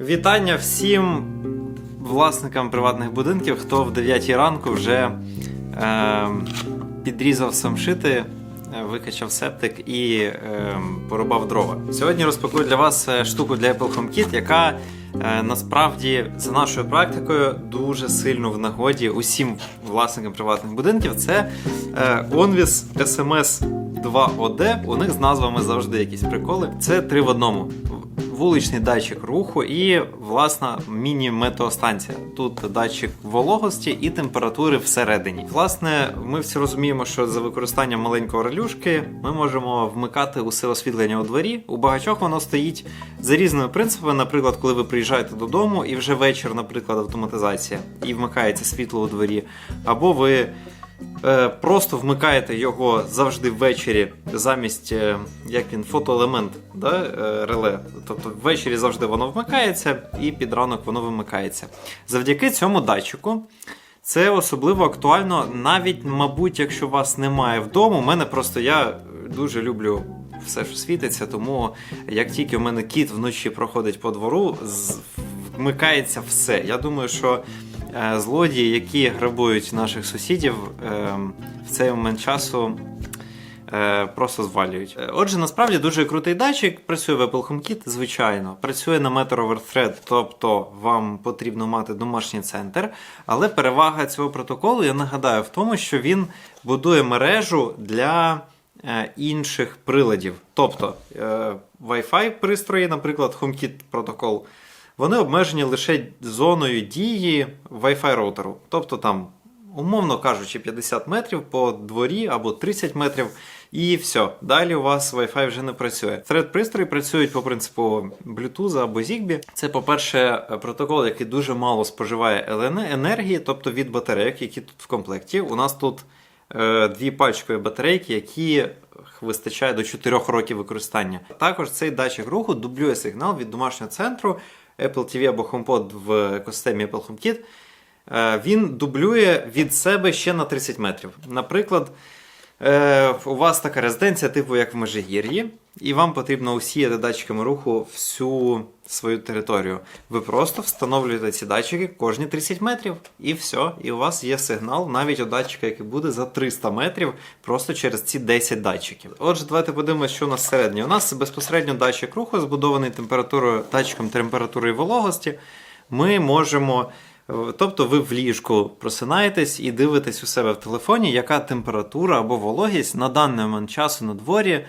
Вітання всім власникам приватних будинків, хто в 9 ранку вже е, підрізав самшити, е, викачав септик і е, порубав дрова. Сьогодні розпакую для вас е, штуку для Apple HomeKit, яка е, насправді за нашою практикою дуже сильно в нагоді усім власникам приватних будинків. Це е, Onvis SMS 2OD. У них з назвами завжди якісь приколи. Це три в одному вуличний датчик руху і власна міні-метеостанція. Тут датчик вологості і температури всередині. Власне, ми всі розуміємо, що за використанням маленького релюшки ми можемо вмикати усе освітлення у дворі. У багатьох воно стоїть за різними принципами. Наприклад, коли ви приїжджаєте додому і вже вечір, наприклад, автоматизація, і вмикається світло у дворі, або ви. Е, Просто вмикаєте його завжди ввечері замість е, як він фотоелемент да, е, реле. Тобто ввечері завжди воно вмикається і під ранок воно вимикається. Завдяки цьому датчику. Це особливо актуально, навіть, мабуть, якщо вас немає вдома. У мене просто я дуже люблю все, що світиться, тому як тільки у мене кіт вночі проходить по двору, вмикається все. Я думаю, що злодії, які грабують наших сусідів, е, в цей момент часу е, просто звалюють. Е, Отже, насправді дуже крутий датчик. Працює в Apple HomeKit, звичайно. Працює на Metro over Thread, тобто вам потрібно мати домашній центр. Але перевага цього протоколу, я нагадаю, в тому, що він будує мережу для е, інших приладів. Тобто е, Wi-Fi пристрої, наприклад, HomeKit протокол. Вони обмежені лише зоною дії Wi-Fi роутеру. Тобто там, умовно кажучи, 50 метрів по дворі або 30 метрів, і все. Далі у вас Wi-Fi вже не працює. Thread пристрої працюють по принципу Bluetooth або Zigbee. Це, по-перше, протокол, який дуже мало споживає енергії, тобто від батарейок, які тут в комплекті. У нас тут е, дві пачкові батарейки, які вистачає до 4 років використання. Також цей датчик руху дублює сигнал від домашнього центру Apple TV або HomePod в екосистемі Apple HomeKit. Е, Він дублює від себе ще на 30 метрів. Наприклад, е, у вас така резиденція, типу як в Межигір'ї, і вам потрібно усіяти датчиками руху всю свою територію. Ви просто встановлюєте ці датчики кожні 30 метрів, і все. І у вас є сигнал навіть у датчика, який буде за 300 метрів, просто через ці 10 датчиків. Отже, давайте подивимося, що у нас всередині. У нас безпосередньо датчик руху, збудований температурою, датчиком температури і вологості. Ми можемо. Тобто ви в ліжку просинаєтесь і дивитесь у себе в телефоні, яка температура або вологість на даний момент часу на дворі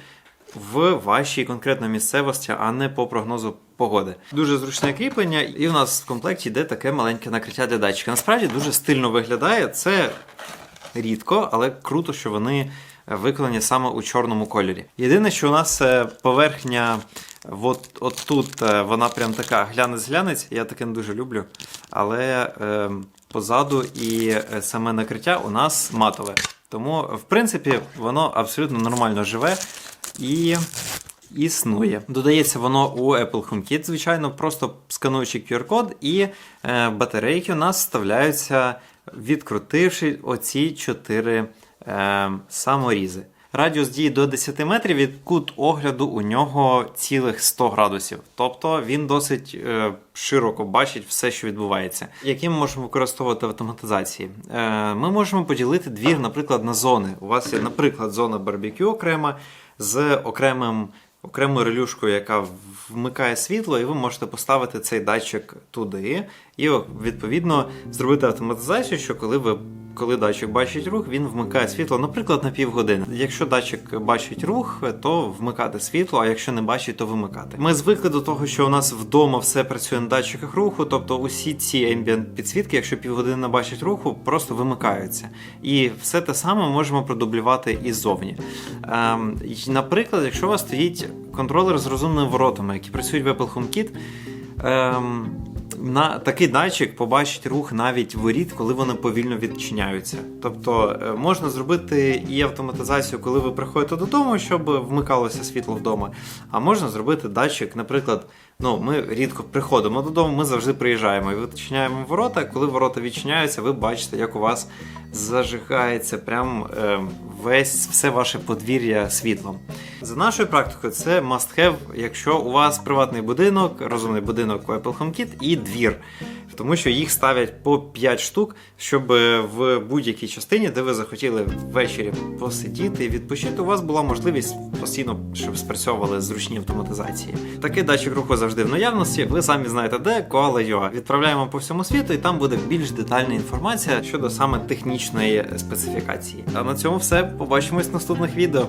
в вашій конкретно місцевості, а не по прогнозу погоди. Дуже зручне кріплення, і у нас в комплекті йде таке маленьке накриття для датчика. Насправді дуже стильно виглядає. Це рідко, але круто, що вони виконані саме у чорному кольорі. Єдине, що у нас е, поверхня, от, от тут е, вона прям така глянець-глянець, я таке не дуже люблю. Але е, позаду і е, саме накриття у нас матове. Тому, в принципі, воно абсолютно нормально живе і існує. Додається воно у Apple HomeKit, звичайно, просто скануючи QR-код, і батарейки у нас вставляються, відкрутивши оці чотири е, саморізи. Радіус дії до 10 метрів від кут огляду у нього цілих 100 градусів. Тобто він досить е, широко бачить все, що відбувається. Які ми можемо використовувати в автоматизації? Е, ми можемо поділити двір, наприклад, на зони. У вас є, наприклад, зона барбекю окрема з окремим. Окремою релюшкою, яка вмикає світло, і ви можете поставити цей датчик туди, і відповідно зробити автоматизацію, що коли ви коли датчик бачить рух, він вмикає світло, наприклад, на півгодини. Якщо датчик бачить рух, то вмикати світло, а якщо не бачить, то вимикати. Ми звикли до того, що у нас вдома все працює на датчиках руху, тобто усі ці ambient підсвітки, якщо півгодини бачить руху, просто вимикаються. І все те саме ми можемо продублювати і ззовні. Ем, наприклад, якщо у вас стоїть контролер з розумними воротами, які працюють в Apple HomeKit, ем, на такий датчик побачить рух навіть воріт, коли вони повільно відчиняються. Тобто е, можна зробити і автоматизацію, коли ви приходите додому, щоб вмикалося світло вдома. А можна зробити датчик, наприклад, ну ми рідко приходимо додому, ми завжди приїжджаємо і відчиняємо ворота. Коли ворота відчиняються, ви бачите, як у вас зажигається прям е, весь все ваше подвір'я світлом. За нашою практикою, це must have, якщо у вас приватний будинок, розумний будинок Apple HomeKit і двір. Тому що їх ставлять по 5 штук, щоб е, в будь-якій частині, де ви захотіли ввечері посидіти і відпочити, у вас була можливість постійно, щоб спрацьовували зручні автоматизації. Такий датчик руху завжди в наявності. Ви самі знаєте, де Koala.ua. Відправляємо по всьому світу, і там буде більш детальна інформація щодо саме технічної специфікації. А на цьому все. Побачимось в наступних відео.